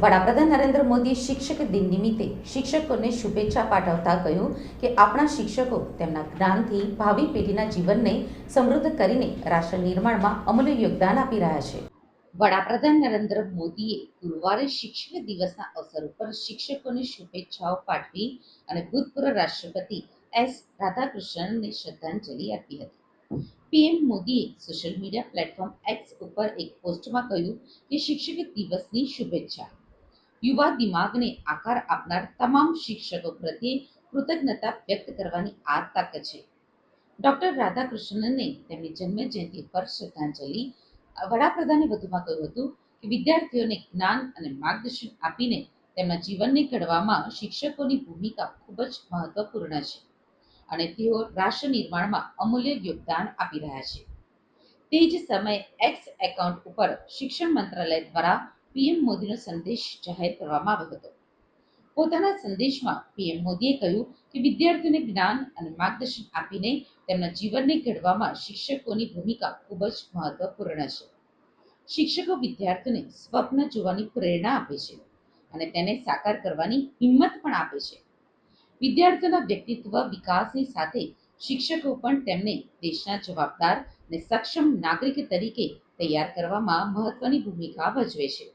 વડાપ્રધાન નરેન્દ્ર મોદીએ શિક્ષક દિન નિમિત્તે શિક્ષકોને શુભેચ્છા પાઠવતા કહ્યું કે આપણા શિક્ષકો તેમના જ્ઞાનથી ભાવિ પેઢીના જીવનને સમૃદ્ધ કરીને રાષ્ટ્ર નિર્માણમાં અમૂલ્ય યોગદાન આપી રહ્યા છે. વડાપ્રધાન નરેન્દ્ર મોદીએ ગુરુવારે શિક્ષક દિવસના અવસર ઉપર શિક્ષકોને શુભેચ્છાઓ પાઠવી અને ભૂતપૂર્વ રાષ્ટ્રપતિ એસ રાધાકૃષ્ણનને શ્રદ્ધાંજલિ આપી હતી. પીએમ મોદીએ સોશિયલ મીડિયા પ્લેટફોર્મ એક્સ ઉપર એક પોસ્ટમાં કહ્યું કે શિક્ષક દિવસની શુભેચ્છા યુવા દિમાગને આકાર આપનાર તમામ શિક્ષકો પ્રત્યે કૃતજ્ઞતા વ્યક્ત કરવાની આ તક છે. ડોક્ટર રાધાકૃષ્ણનને તેમની જન્મ જયંતિ પર શ્રદ્ધાંજલિ વડાપ્રધાને વધુમાં કહ્યું હતું કે વિદ્યાર્થીઓને જ્ઞાન અને માર્ગદર્શન આપીને તેમના જીવનને ઘડવામાં શિક્ષકોની ભૂમિકા ખૂબ જ મહત્વપૂર્ણ છે અને તેઓ રાષ્ટ્ર નિર્માણમાં અમૂલ્ય યોગદાન આપી રહ્યા છે. તે જ સમયે એક્સ એકાઉન્ટ ઉપર શિક્ષણ મંત્રાલય દ્વારા પીએમ મોદીનો સંદેશ જાહેર કરવામાં આવ્યો હતો. પોતાના સંદેશમાં પીએમ મોદીએ કહ્યું કે વિદ્યાર્થીઓને જ્ઞાન અને માર્ગદર્શન આપીને તેમના જીવનને ઘડવામાં શિક્ષકોની ભૂમિકા ખૂબ જ મહત્વપૂર્ણ છે. શિક્ષકો વિદ્યાર્થીઓને સ્વપ્ન જોવાની પ્રેરણા આપે છે અને તેને સાકાર કરવાની હિંમત પણ આપે છે. વિદ્યાર્થીઓના વ્યક્તિત્વ વિકાસની સાથે શિક્ષકો પણ તેમને દેશના જવાબદાર અને સક્ષમ નાગરિક તરીકે તૈયાર કરવામાં મહત્વની ભૂમિકા ભજવે છે.